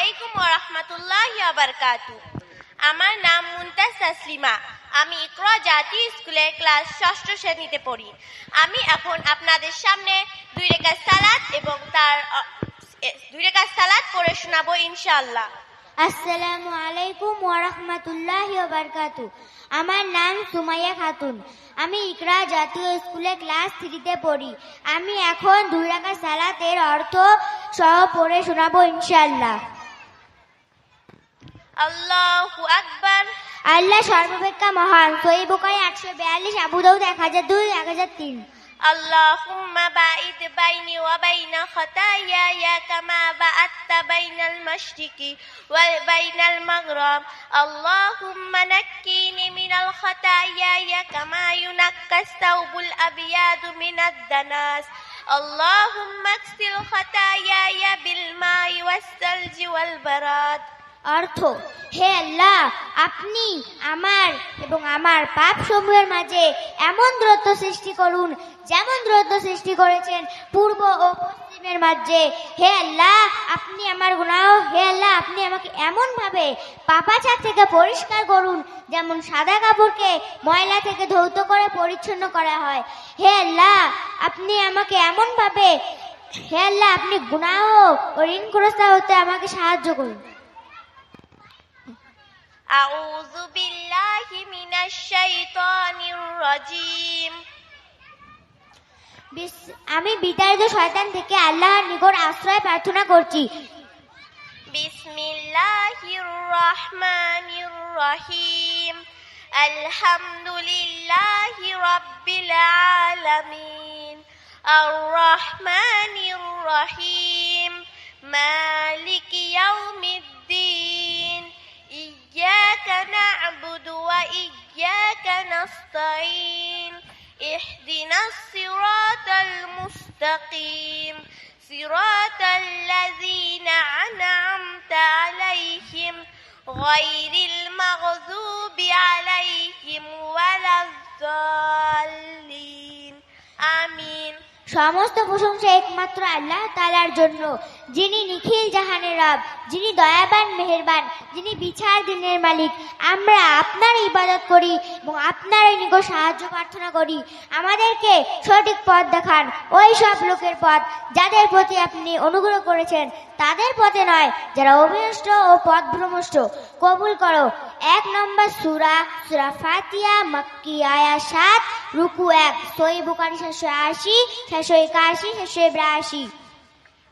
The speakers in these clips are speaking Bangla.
আলাইকুম রহমতুল্লাহ বারকাতু। আমার নাম মুমতাজ তাসলিমা আমি ইকরা জাতীয় স্কুলের ক্লাস ষষ্ঠ শ্রেণীতে পড়ি। আমি এখন আপনাদের সামনে দুই রেখা সালাদ এবং তার দুই রেখা সালাদ পড়ে শোনাবো ইনশাআল্লাহ। আসসালামু আলাইকুম ওরহমতুল্লাহ বারকাতু। আমার নাম সুমাইয়া খাতুন। আমি ইকরা জাতীয় স্কুলে ক্লাস থ্রিতে পড়ি। আমি এখন দুই রাখা সালাতের অর্থ সহ পড়ে শোনাবো ইনশাল্লাহ আল্লাহু আকবার আল্লাহ সর্বাপেক্ষা মহান সই বুকাই একশো বিয়াল্লিশ আবু দাউদ এক হাজার দুই এক হাজার তিন اللهم باعد بيني وبين خطاياي كما بعدت بين المشرق وبين المغرب اللهم نكيني من الخطاياي كما ينقى الثوب الأبيض من الدنس اللهم اغسل خطاياي بالماء والثلج والبراد অর্থ, হে আল্লাহ, আপনি আমার এবং আমার পাপ সমূহের মাঝে এমন দূরত্ব সৃষ্টি করুন, যেমন দূরত্ব সৃষ্টি করেছেন পূর্ব ও পশ্চিমের মাঝে। হে আল্লাহ, আপনি আমার গুনাহ, হে আল্লাহ, আপনি আমাকে এমন ভাবে পাপাচার থেকে পরিষ্কার করুন, যেমন সাদা কাপড়কে ময়লা থেকে ধৌত করে পরিচ্ছন্ন করা হয়। হে আল্লাহ, আপনি আমাকে এমনভাবে, হে আল্লাহ, আপনি গুনাহ ও ঋণগ্রস্ত হতে আমাকে সাহায্য করুন। أعوذ بالله من الشيطان الرجيم বিস- আমি বিতাড়িত শয়তান থেকে আল্লাহর নিকট আশ্রয় প্রার্থনা করছি بسم الله الرحمن الرحيم الحمد لله رب العالمين الرحمن الرحيم مالك يوم الدين إياك نعبد وإياك نستعين اهدنا الصراط المستقيم صراط الذين أنعمت عليهم غير المغضوب عليهم ولا الضالين آمين সমস্ত প্রশংসা একমাত্র আল্লাহ তালার জন্য যিনি নিখিল জাহানের রব যিনি দয়াবান, মেহেরবান, যিনি বিচার দিনের মালিক, আমরা আপনার ইবাদত করি এবং আপনার নিকট সাহায্য প্রার্থনা করি। আমাদেরকে সঠিক পথ দেখান, ওই সব লোকের পথ, যাদের প্রতি আপনি অনুগ্রহ করেছেন। তাদের পথে নয়, যারা অভিনষ্ট ও পথ পথভ্রমষ্ট কবুল করো। এক নম্বর সুরা সুরা ফাতিয়া মক্কি, আয়া সাত, রুকু এক সই বুকারি সাতশো আশি, সাতশো একাশি, সাতশো বিরাশি।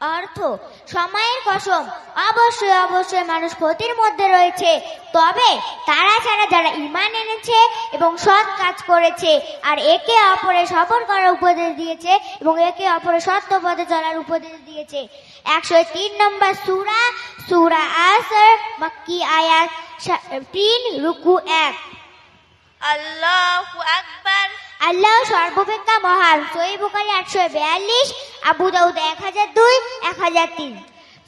অর্থ, সময়ের কসম। অবশ্যই অবশ্যই মানুষ ক্ষতির মধ্যে রয়েছে। তবে তারা ছাড়া যারা ইমান এনেছে এবং সৎ কাজ করেছে আর একে অপরে সফর করার উপদেশ দিয়েছে এবং একে অপরে সত্য পথে চলার উপদেশ দিয়েছে। একশো তিন নম্বর সুরা সুরা আসর, মক্কি আয়াত তিন রুকু এক। আল্লাহ আকবর। আল্লাহ সর্বপেক্ষা মহান। সই বুকারি আটশো বিয়াল্লিশ আবু দাউদ এক হাজার দুই এক হাজার তিন।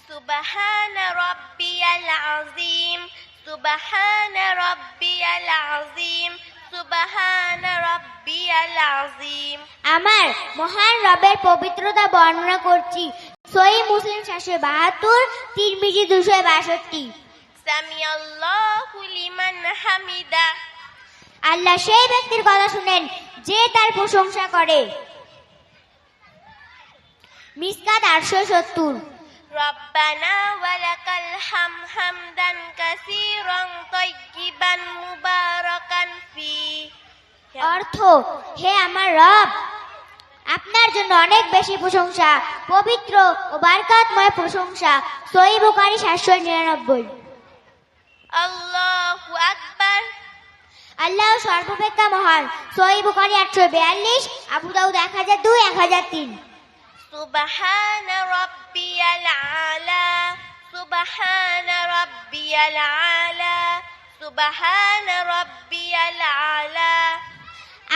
সুবাহান রব্বিয়াল আজিম সুবাহান রব্বিয়াল আজিম সুবাহান রব্বিয়াল আজিম আমার মহান রবের পবিত্রতা বর্ণনা করছি। সই মুসলিম সাতশো বাহাত্তর তিরমিজি দুশো বাষট্টি। সামিয়াল্লাহু লিমান হামিদা। আল্লাহ সেই ব্যক্তির কথা শুনেন যে তার প্রশংসা করে মিসকাত আটশো সত্তর ربنا ولك الحمد حمدا كثيرا طيبا مباركا فيه অর্থ হে আমার রব আপনার জন্য অনেক বেশি প্রশংসা পবিত্র ও বারকাতময় প্রশংসা সই বুকারি সাতশো নিরানব্বই الله أكبر আল্লাহ সর্বাপেক্ষা মহান। সহি বুখারি আটশো বিয়াল্লিশ আবু দাউদ এক হাজার দুই এক হাজার তিন। সুবাহান রব্বিয়াল আলা সুবাহান রব্বিয়াল আলা সুবাহান রব্বিয়াল আলা।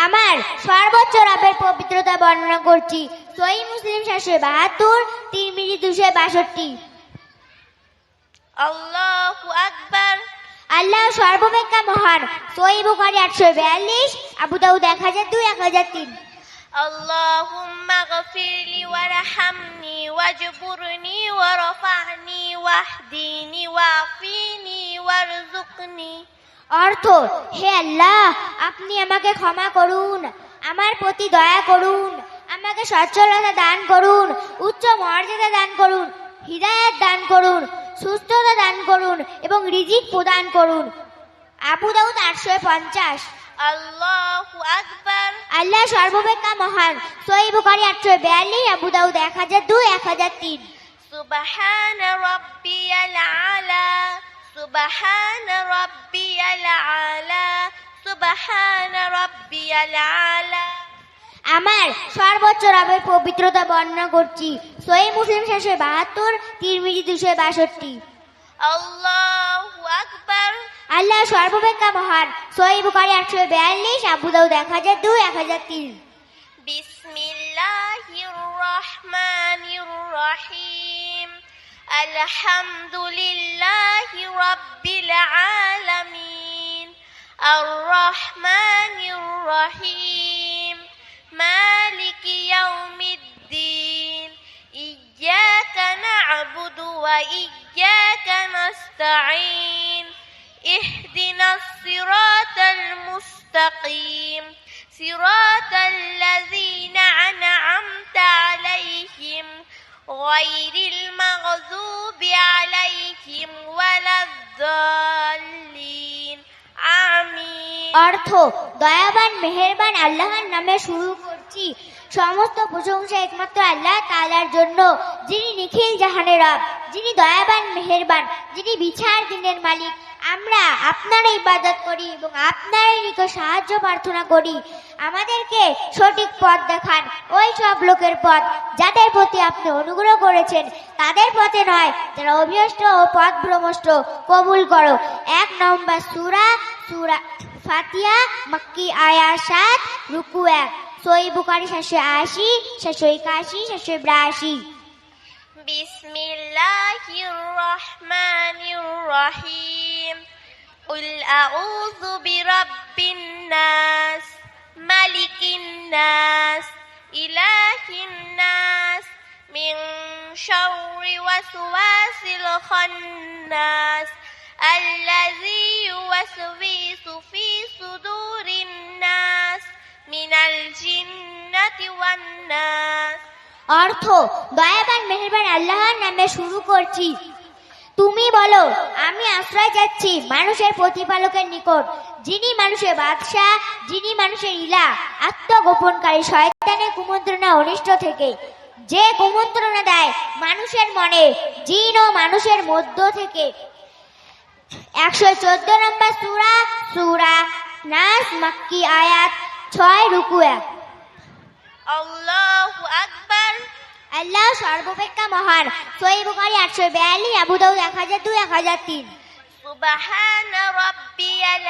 আমার সর্বোচ্চ রবের পবিত্রতা বর্ণনা করছি। সহি মুসলিম সাতশো বাহাত্তর তিন মিনিট দুশো বাষট্টি। আল্লাহ আকবর। আল্লাহ সর্ববেক্ষা মহান সই বুখারি আটশো বিয়াল্লিশ আবু দাউদ এক হাজার দুই এক হাজার তিন اللهم اغفر لي وارحمني واجبرني ورفعني واهديني وعافيني وارزقني অর্থ হে আল্লাহ আপনি আমাকে ক্ষমা করুন আমার প্রতি দয়া করুন আমাকে সচ্ছলতা দান করুন উচ্চ মর্যাদা দান করুন হৃদায়ত দান করুন সুস্থতা দান করুন এবং রিজিক প্রদান করুন। আবু দাউদ আটশো পঞ্চাশ। আল্লাহ সর্বপেক্ষা মহান। সহি আটশো বিয়াল্লিশ আবু দাউদ এক হাজার দুই এক হাজার তিন। সুবাহান রব্বিয়াল আলা সুবাহান রব্বিয়াল আলা সুবাহান আমার সর্বোচ্চ রবের পবিত্রতা বর্ণনা করছি। সহি মুসলিম সাতশো বাহাত্তর তিরমিজি দুশো বাষট্টি। আল্লাহ সর্বপেক্ষা মহান। সহি বুখারি একশো বিয়াল্লিশ আবু দাউদ এক হাজার দুই এক হাজার তিন। রহিম। আলহামদুলিল্লাহ রব্বিল আলামিন। আর রহমানির রহিম। وإياك نستعين اهدنا الصراط المستقيم صراط الذين أنعمت عليهم غير المغضوب عليهم ولا الضالين آمين অর্থ দয়াবান মেহেরবান আল্লাহর নামে শুরু করছি সমস্ত প্রশংসা একমাত্র আল্লাহ তাআলার জন্য যিনি নিখিল জাহানের রব যিনি দয়াবান, মেহেরবান, যিনি বিচার দিনের মালিক, আমরা আপনার ইবাদত করি এবং আপনার নিকট সাহায্য প্রার্থনা করি। আমাদেরকে সঠিক পথ দেখান, ওই সব লোকের পথ, যাদের প্রতি আপনি অনুগ্রহ করেছেন। তাদের পথে নয়, যারা অভিয়ষ্ট ও পথ ভ্রমষ্ট কবুল করো। এক নম্বর সুরা সুরা ফাতিয়া মক্কি আয়া সাত, রুকু এক। সই বুকারি সাতশো আশি, সাতশো একাশি, সাতশো বিরাশি। بسم الله الرحمن الرحيم. قل أعوذ برب الناس ملك الناس إله الناس من شر وسواس الخناس الذي يوسوس في صدور الناس من الجنة والناس. অর্থ, দয়াবান মেহেরবান আল্লাহর নামে শুরু করছি। তুমি বলো, আমি আশ্রয় যাচ্ছি মানুষের প্রতিপালকের নিকট, যিনি মানুষের বাদশাহ, যিনি মানুষের ইলা, আত্মগোপনকারী শয়তানের কুমন্ত্রণা অনিষ্ট থেকে। যে কুমন্ত্রণা দেয় মানুষের মনে, জিন ও মানুষের মধ্য থেকে। একশো চোদ্দ নম্বর সুরা সুরা নাস মাক্কি আয়াত, ছয় রুকু এক। আকবর আল্লাহ সর্বাপেক্ষা মহান। সই বুখারি আটশো বিয়াল্লি আবু দাউদ এক হাজার দুই এক হাজার তিন। সুবাহান রব্বিয়াল